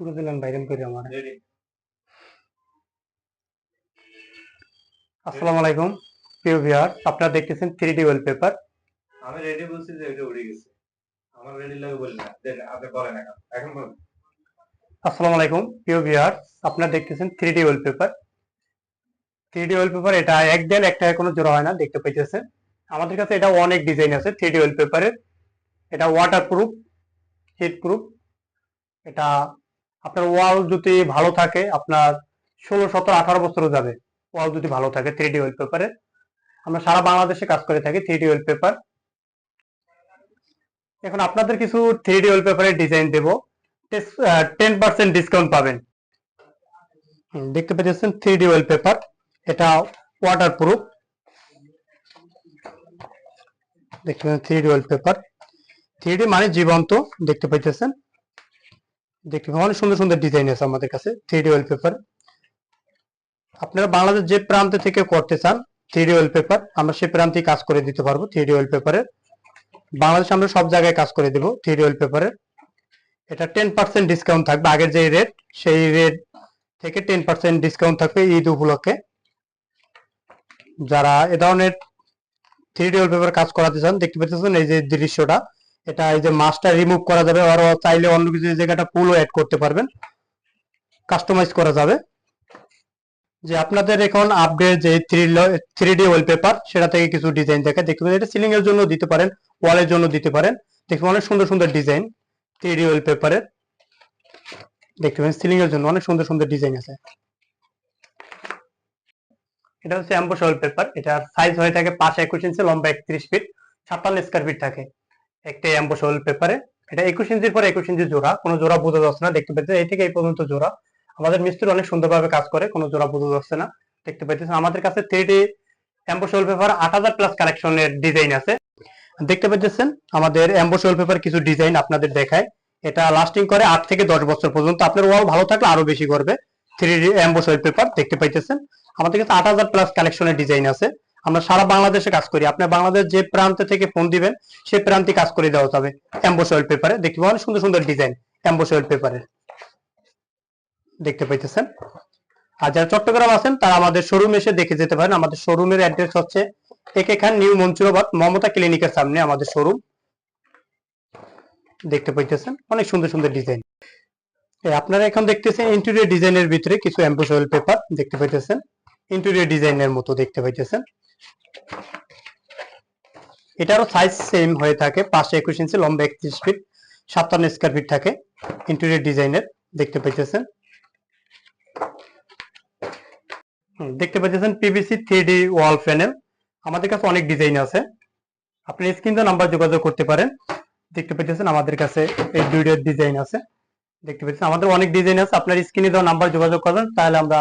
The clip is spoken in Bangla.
পুরো দিলেন বাইরেন করে আমার। আসসালামু আলাইকুম প্রিয় ভিউয়ার আপনারা দেখতেছেন থ্রি ডি ওয়ালপেপার আমি রেডি বলছি যে এটা উড়ে গেছে। আমার রেডি লাগে বলি না। দেন আপনি বলেন এখন। এখন বলুন। আসসালামু আলাইকুম প্রিয় ভিউয়ার আপনারা দেখতেছেন three D wallpaper three D wallpaper এটা এক দেন একটা কোনো জোড়া হয় না দেখতে পাইতেছেন। আমাদের কাছে এটা অনেক ডিজাইন আছে থ্রি ডি ওয়ালপেপারের এটা ওয়াটার প্রুফ হিট প্রুফ এটা আপনার ওয়াল যদি ভালো থাকে, আপনার ষোলো, সতেরো, আঠারো বছরও যাবে। ওয়াল যদি ভালো থাকে থ্রি ডি ওয়ালপেপারে আমরা সারা বাংলাদেশে কাজ করে থাকি থ্রি ডি ওয়েল পেপার এখন আপনাদের কিছু থ্রি ডি ওয়েল পেপারের ডিজাইন দেবো। টেন পার্সেন্ট ডিসকাউন্ট পাবেন। দেখতে পাচ্ছেন থ্রি ডি ওয়েল পেপার এটা ওয়াটার প্রুফ দেখতে পাচ্ছেন three D wallpaper three D মানে জীবন্ত, দেখতে পাইতেছেন দেখতে অনেক সুন্দর সুন্দর ডিজাইন আছে আমাদের কাছে থ্রি ডি ওয়ালপেপার আপনারা বাংলাদেশ যে প্রান্ত থেকে করতে চান থ্রি ডি ওয়ালপেপার আমরা সেই প্রান্তেই কাজ করে দিতে পারব থ্রি ডি ওয়ালপেপারের বাংলাদেশে আমরা সব জায়গায় কাজ করে দেবো থ্রি ডি ওয়ালপেপারের এটা টেন পার্সেন্ট ডিসকাউন্ট থাকবে। আগের যে রেট সেই রেট থেকে টেন পার্সেন্ট ডিসকাউন্ট থাকবে ঈদ উপলক্ষে। যারা এ ধরনের থ্রি ডি পেপার কাজ করাতে চান, দেখতে পাচ্ছেন এই যে দৃশ্যটা। এটা এই যে মাছটা রিমুভ করা যাবে আর চাইলে অন্য কিছু জায়গাটা পুলও অ্যাড করতে পারবেন। কাস্টমাইজ করা যাবে। যে আপনাদের এখন আপডেট যে থ্রি থ্রি ডি ওয়ালপেপার সেটা থেকে কিছু ডিজাইন দেখে। দেখতে এটা সিলিং এর জন্য দিতে পারেন ওয়ালের জন্য দিতে পারেন। দেখবেন অনেক সুন্দর সুন্দর ডিজাইন থ্রি ডি ওয়ালপেপারের দেখতে পাবেন সিলিং এর জন্য অনেক সুন্দর সুন্দর ডিজাইন আছে। এটা হচ্ছে অ্যাম্বোস ওয়ালপেপার এটার সাইজ হয়ে থাকে পাঁচ একুশ ইঞ্চি লম্বা একত্রিশ ফিট ছাপ্পান্ন স্কোয়ার ফিট থাকে। একটা অ্যাম্বোস ওয়ালপেপারে এটা একুশ ইঞ্চির পর একুশ ইঞ্চি জোড়া, কোনো জোড়া বোঝা যাচ্ছে না, দেখতে পাচ্ছেন এই থেকে এই পর্যন্ত জোড়া। আমাদের মিস্ত্রি অনেক সুন্দরভাবে কাজ করে, কোনো জোড়া বোঝা যাচ্ছে না, দেখতে পাচ্ছেন আমাদের কাছে থ্রি ডি অ্যাম্বোস ওয়ালপেপার আট হাজার প্লাস কালেকশনের ডিজাইন আছে। দেখতে পাচ্ছেন আমাদের অ্যাম্বোস ওয়ালপেপার কিছু ডিজাইন আপনাদের দেখায়। এটা লাস্টিং করে আট থেকে দশ বছর পর্যন্ত। আপনার ওয়াল ভালো থাকলে আরও বেশি করবে। থ্রি ডি অ্যাম্বোস ওয়ালপেপার দেখতে পাইতেছেন। আমাদের কাছে আট হাজার প্লাস কালেকশনের ডিজাইন আছে। আমরা সারা বাংলাদেশে কাজ করি। আপনার বাংলাদেশ যে প্রান্ত থেকে ফোন দিবেন, সেই প্রান্তে কাজ করে দেওয়া যাবে। অ্যাম্বোস ওয়ালপেপারে দেখতে পাবেন সুন্দর সুন্দর ডিজাইন অ্যাম্বোস ওয়ালপেপারের দেখতে পাইতেছেন? আর যারা চট্টগ্রাম আছেন, তারা আমাদের শোরুম এসে দেখে যেতে পারেন। আমাদের শোরুমের অ্যাড্রেস হচ্ছে একে খান নিউ মঞ্চুরাবাদ মমতা ক্লিনিকের সামনে আমাদের শোরুম দেখতে পাইতেছেন, অনেক সুন্দর সুন্দর ডিজাইন আপনারা এখন দেখতেছেন ইন্টেরিয়র ডিজাইনের ভিতরে কিছু অ্যাম্বোস অয়েল পেপার দেখতে পাইতেছেন? ইন্টেরিয়র ডিজাইনের মতো দেখতে পাইতেছেন। এটারও সাইজ সেম হয়ে থাকে। পাঁচশো একুশ ইঞ্চি লম্বা একত্রিশ ফিট সাতান্ন স্কোয়ার ফিট থাকে ইন্টেরিয়র ডিজাইনের দেখতে পাইতেছেন। দেখতে পাচ্ছেন পিভিসি থ্রি ওয়াল প্যানেল আমাদের কাছে অনেক ডিজাইন আছে। আপনি স্ক্রিন নাম্বার যোগাযোগ করতে পারেন। দেখতে পাচ্ছেন আমাদের কাছে এই দুইটার ডিজাইন আছে। দেখতে পাচ্ছেন আমাদের অনেক ডিজাইন আছে। আপনার স্ক্রিনে দেওয়া নাম্বার যোগাযোগ করবেন, তাহলে আমরা